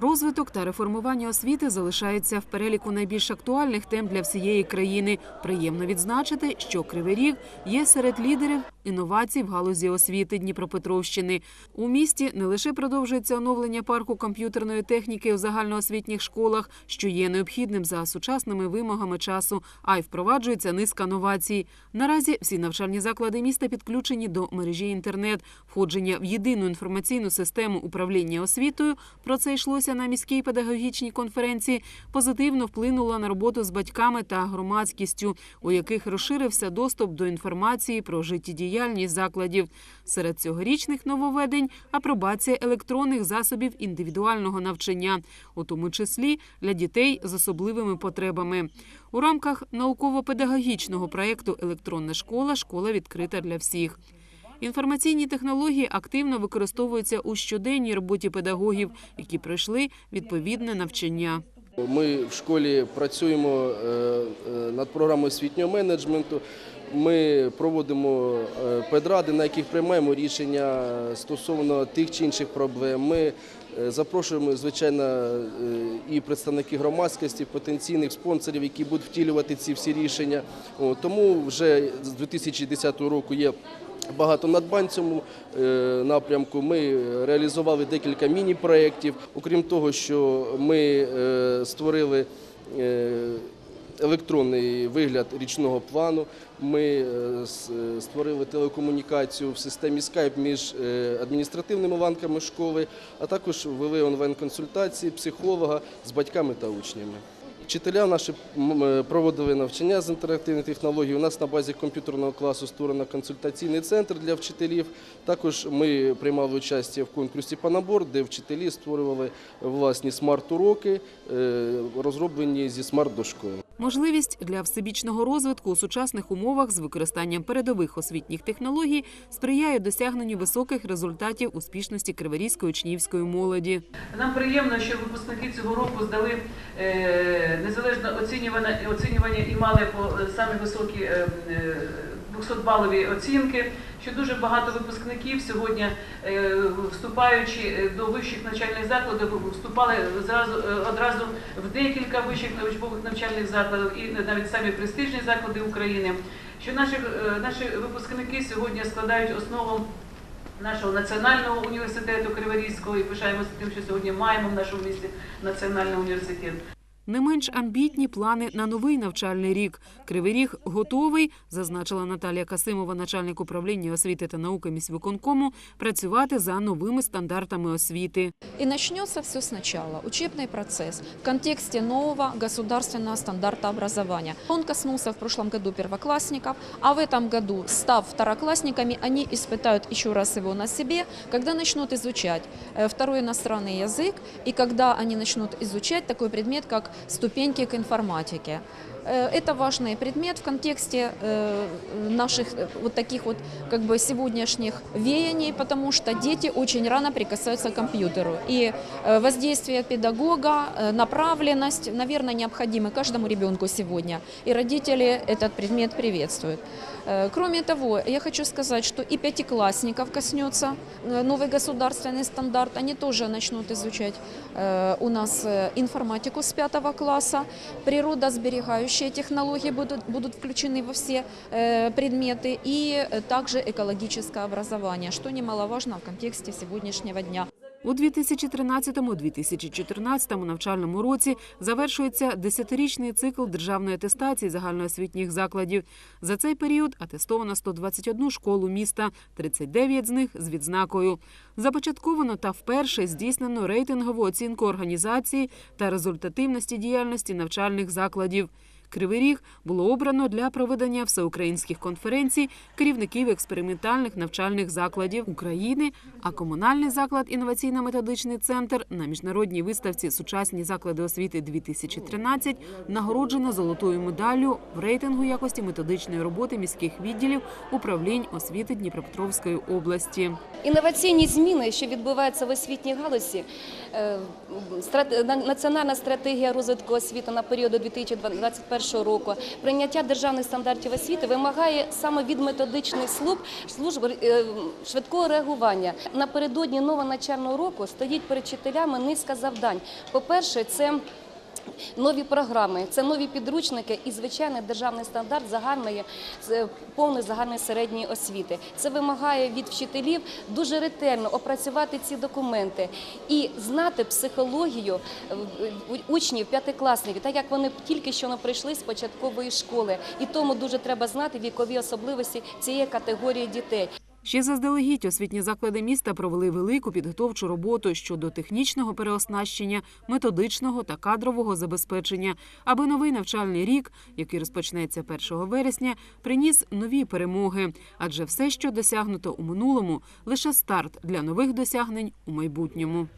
Розвиток та реформування освіти залишаються в переліку найбільш актуальних тем для всієї країни. Приємно відзначити, що Кривий Ріг є серед лідерів інновацій в галузі освіти Дніпропетровщини. У місті не лише продовжується оновлення парку комп'ютерної техніки у загальноосвітніх школах, що є необхідним за сучасними вимогами часу, а й впроваджується низка новацій. Наразі всі навчальні заклади міста підключені до мережі інтернет. Входження в єдину інформаційну систему управління освітою про це йшлося на міській педагогічній конференції. Позитивно вплинуло на роботу з батьками та громадськістю, у яких розширився доступ до інформації про життєдіяльність закладів. Серед цьогорічних нововведень апробація електронних засобів індивідуального навчання, у тому числі для дітей з особливими потребами. У рамках науково-педагогічного проєкту Електронна школа школа відкрита для всіх. Інформаційні технології активно використовуються у щоденній роботі педагогів, які пройшли відповідне навчання. Ми в школі працюємо е, е, над програмою освітнього менеджменту. Ми проводимо е, педради, на яких приймаємо рішення стосовно тих чи інших проблем. Ми запрошуємо, звичайно, і представники громадськості, потенційних спонсорів, які будуть втілювати ці всі рішення. Тому вже з 2010 року є Багато надбань цьому е, напрямку. Ми реалізували декілька міні-проєктів. Окрім того, що ми е, створили е, електронний вигляд річного плану. Ми створили телекомунікацію в системі Skype між адміністративними ланками школи, а також ввели онлайн-консультації психолога з батьками та учнями. Вчителя наші е, проводили навчання з інтерактивних технологій. У нас на базі комп'ютерного класу створено консультаційний центр для вчителів. Також ми приймали участь в конкурсі «Панабор», де вчителі створювали власні смарт-уроки, е, розроблені зі смарт-дошкою. Можливість для всебічного розвитку у сучасних умовах з використанням передових освітніх технологій сприяє досягненню високих результатів успішності криворізької учнівської молоді. Нам приємно, що випускники цього року здали незалежно незалежне оцінювання, і мали по е, самі високі е, е, 200-балові оцінки. Що дуже багато випускників сьогодні, е, вступаючи е, до вищих навчальних закладів, вступали зразу е, одразу в декілька вищих навчальних навчальних закладів і навіть самі престижні заклади України. Що наші, наші випускники сьогодні складають основу нашого національного університету Криворізького і пишаємося тим, що сьогодні маємо в нашому місті національний університет. Не менш амбітні плани на новий навчальний рік. Кривий ріг готовий, зазначила Наталія Касимова, начальник управління освіти та науки міськвиконкому, працювати за новими стандартами освіти. И начнется все сначала. Учебный процесс в контексте нового государственного стандарта образования. Он коснулся в прошлом году первоклассников, а в этом году, став второклассниками, они испытают еще раз его на себе, когда начнут изучать э, второй иностранный язык и когда они начнут изучать такой предмет, как ступеньки к информатике. Э, Это важный предмет в контексте э, наших э, вот таких вот как бы сегодняшних веяний, потому что дети очень рано прикасаются к компьютеру. И воздействие педагога, направленность, наверное, необходимы каждому ребенку сегодня. И родители этот предмет приветствуют. Кроме того, я хочу сказать, что и пятиклассников коснется новый государственный стандарт. Они тоже начнут изучать у нас информатику с пятого класса. Природосберегающие технологии будут, будут включены во все э, предметы. И э, также экологическое образование, что немаловажно в контексте сегодняшнего дня. У 2013-2014 навчальному році завершується десятирічний цикл державної атестації загальноосвітніх закладів. За цей період атестовано 121 школу міста, 39 з них з відзнакою. Започатковано та вперше здійснено рейтингову оцінку організації та результативності діяльності навчальних закладів. Кривий Ріг було обрано для проведення всеукраїнських конференцій керівників експериментальних навчальних закладів України, а комунальний заклад інноваційно-методичний центр на міжнародній виставці Сучасні заклади освіти 2013 нагороджено золотою медаллю в рейтингу якості методичної роботи міських відділів управлінь освіти Дніпропетровської області. Інноваційні зміни, що відбуваються в освітній галузі, е, національна стратегія розвитку освіти на період до 2021 2021 року прийняття державних стандартів освіти вимагає саме від методичних служб служб е, швидкого реагування. Напередодні нового навчального року стоїть перед вчителями низка завдань. По-перше, це Нові програми, це нові підручники і звичайний державний стандарт загальної з- повної загальної середньої освіти. Це вимагає від вчителів дуже ретельно опрацювати ці документи і знати психологію е, учнів п'ятикласників, так як вони тільки що не прийшли з початкової школи, і тому дуже треба знати вікові особливості цієї категорії дітей. Ще заздалегідь освітні заклади міста провели велику підготовчу роботу щодо технічного переоснащення, методичного та кадрового забезпечення, аби новий навчальний рік, який розпочнеться 1 вересня, приніс нові перемоги. Адже все, що досягнуто у минулому, лише старт для нових досягнень у майбутньому.